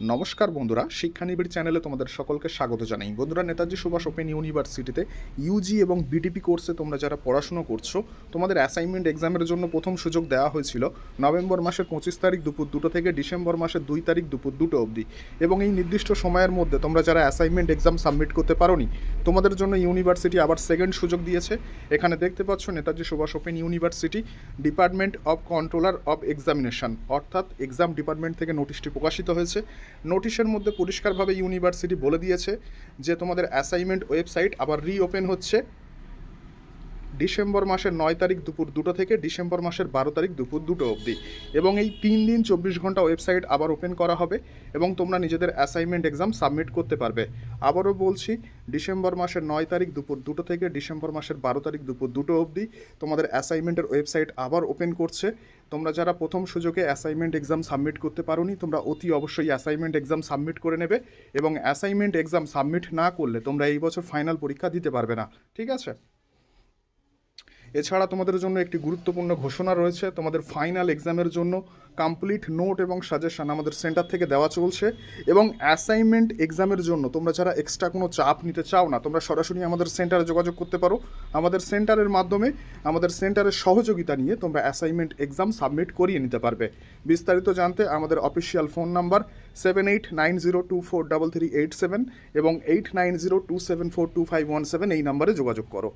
নমস্কার বন্ধুরা শিক্ষানিবিড় চ্যানেলে তোমাদের সকলকে স্বাগত জানাই। বন্ধুরা, নেতাজি সুভাষ ওপেন ইউনিভার্সিটিতে ইউজি এবং বিটিপি কোর্সে তোমরা যারা পড়াশুনো করছ, তোমাদের অ্যাসাইনমেন্ট এক্সামের জন্য প্রথম সুযোগ দেওয়া হয়েছিল নভেম্বর মাসের পঁচিশ তারিখ দুপুর দুটো থেকে ডিসেম্বর মাসের দুই তারিখ দুপুর দুটো অবধি। এবং এই নির্দিষ্ট সময়ের মধ্যে তোমরা যারা অ্যাসাইনমেন্ট এক্সাম সাবমিট করতে পারোনি, তোমাদের জন্য ইউনিভার্সিটি আবার সেকেন্ড সুযোগ দিয়েছে। এখানে দেখতে পাচ্ছ Netaji Subhash open university department of controller of examination অর্থাৎ এক্সাম ডিপার্টমেন্ট থেকে নোটিশটি প্রকাশিত হয়েছে। নোটিশের মধ্যে পরিষ্কারভাবে ইউনিভার্সিটি বলে দিয়েছে যে তোমাদের অ্যাসাইনমেন্ট ওয়েবসাইট আবার রিওপেন হচ্ছে। ডিসেম্বর মাসের নয় তারিখ দুপুর দুটো থেকে ডিসেম্বর মাসের বারো তারিখ দুপুর দুটো অবধি। এবং এই তিন দিন চব্বিশ ঘণ্টা ওয়েবসাইট আবার ওপেন করা হবে এবং তোমরা নিজেদের অ্যাসাইনমেন্ট এক্সাম সাবমিট করতে পারবে। আবারও বলছি, ডিসেম্বর মাসের নয় তারিখ দুপুর দুটো থেকে ডিসেম্বর মাসের বারো তারিখ দুপুর দুটো অবধি তোমাদের অ্যাসাইনমেন্টের ওয়েবসাইট আবার ওপেন করছে। তোমরা যারা প্রথম সুযোগে অ্যাসাইনমেন্ট এক্সাম সাবমিট করতে পারোনি, তোমরা অতি অবশ্যই অ্যাসাইনমেন্ট এক্সাম সাবমিট করে নেবে এবং অ্যাসাইনমেন্ট এক্সাম সাবমিট না করলে তোমরা এই বছর ফাইনাল পরীক্ষা দিতে পারবে না। ঠিক আছে? এছাড়া তোমাদের জন্য একটি গুরুত্বপূর্ণ ঘোষণা রয়েছে। তোমাদের ফাইনাল এক্সামের জন্য কমপ্লিট নোট এবং সাজেশন আমাদের সেন্টার থেকে দেওয়া চলছে এবং অ্যাসাইনমেন্ট এক্সামের জন্য তোমরা যারা এক্সট্রা কোনো চাপ নিতে চাও না, তোমরা সরাসরি আমাদের সেন্টারে যোগাযোগ করতে পারো। আমাদের সেন্টারের মাধ্যমে আমাদের সেন্টারের সহযোগিতা নিয়ে তোমরা অ্যাসাইনমেন্ট এক্সাম সাবমিট করিয়ে নিতে পারবে। বিস্তারিত জানতে আমাদের official phone number seven eight nine zero two four double three eight seven এবং eight nine zero two seven four two five one seven এই নাম্বারে যোগাযোগ করো।